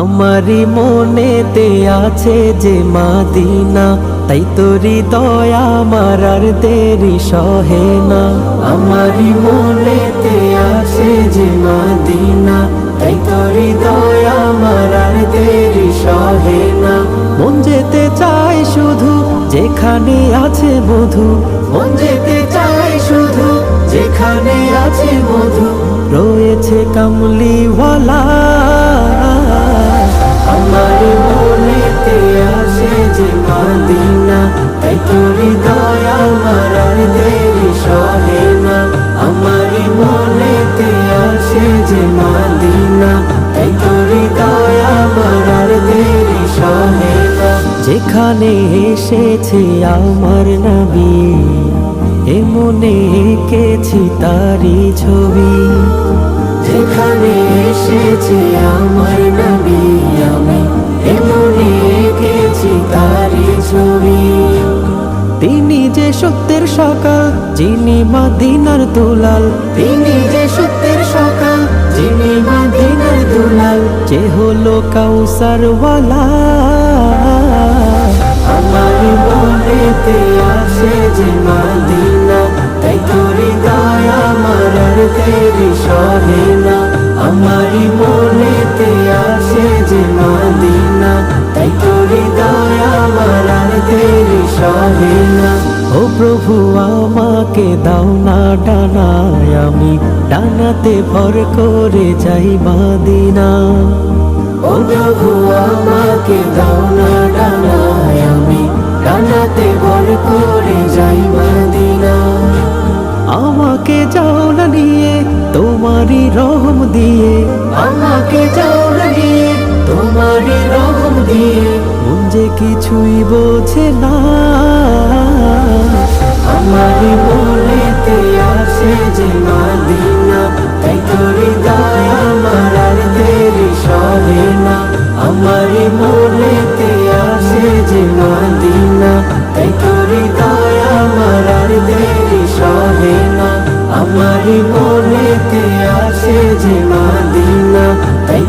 আমারি মনেতে আছে যে মাদিনা, তাই তোরি দয়া আমার আর দেরি সহে না। আমারি মনেতে আছে যে মাদিনা, তাই তোরি দয়া আমার আর দেরি সহে না। মন যেতে চাই শুধু যেখানে আছে মধু, মন যেতে চাই শুধু যেখানে আছে মধু। রয়েছে কামলিওয়ালা তোরি দয়া আমার আর দেরি সহে না। আমার মনেতে আসে যে মাদিনা, তাই তোরি দয়া আমার আর দেরি সহে না। যেখানে এসেছে আমার নবী এ মনে এঁকেছি তারি ছবি। যেখানে এসেছে আমার যে সত্যের সকাল যিনি মাদিনার দুলাল। তিনি যে সত্যের সকাল যিনি মাদিনার দুলাল। যে হলো কাউসার আমার মনেতে আসে যে মাদিনা ও প্রভু, আমাকে দাও না ডানায়। আমি ডানাতে ভর করে যাই মাদিনা ও প্রভু, আমাকে দাও না ডানায়। আমি ডানাতে ভর করে যাই মাদিনা আমাকে যাও না নিয়ে, তোমারই রহম দিয়ে। আমাকে যাও না নিয়ে, তোমারই রহম দিয়ে। মন যে কিছুই বোঝে না। আমার মনেতে আসে যে মাদিনা, তাই তোরি দয়া আমার আর দেরি সহে না। আমার মনেতে আসে যে মাদিনা, তাই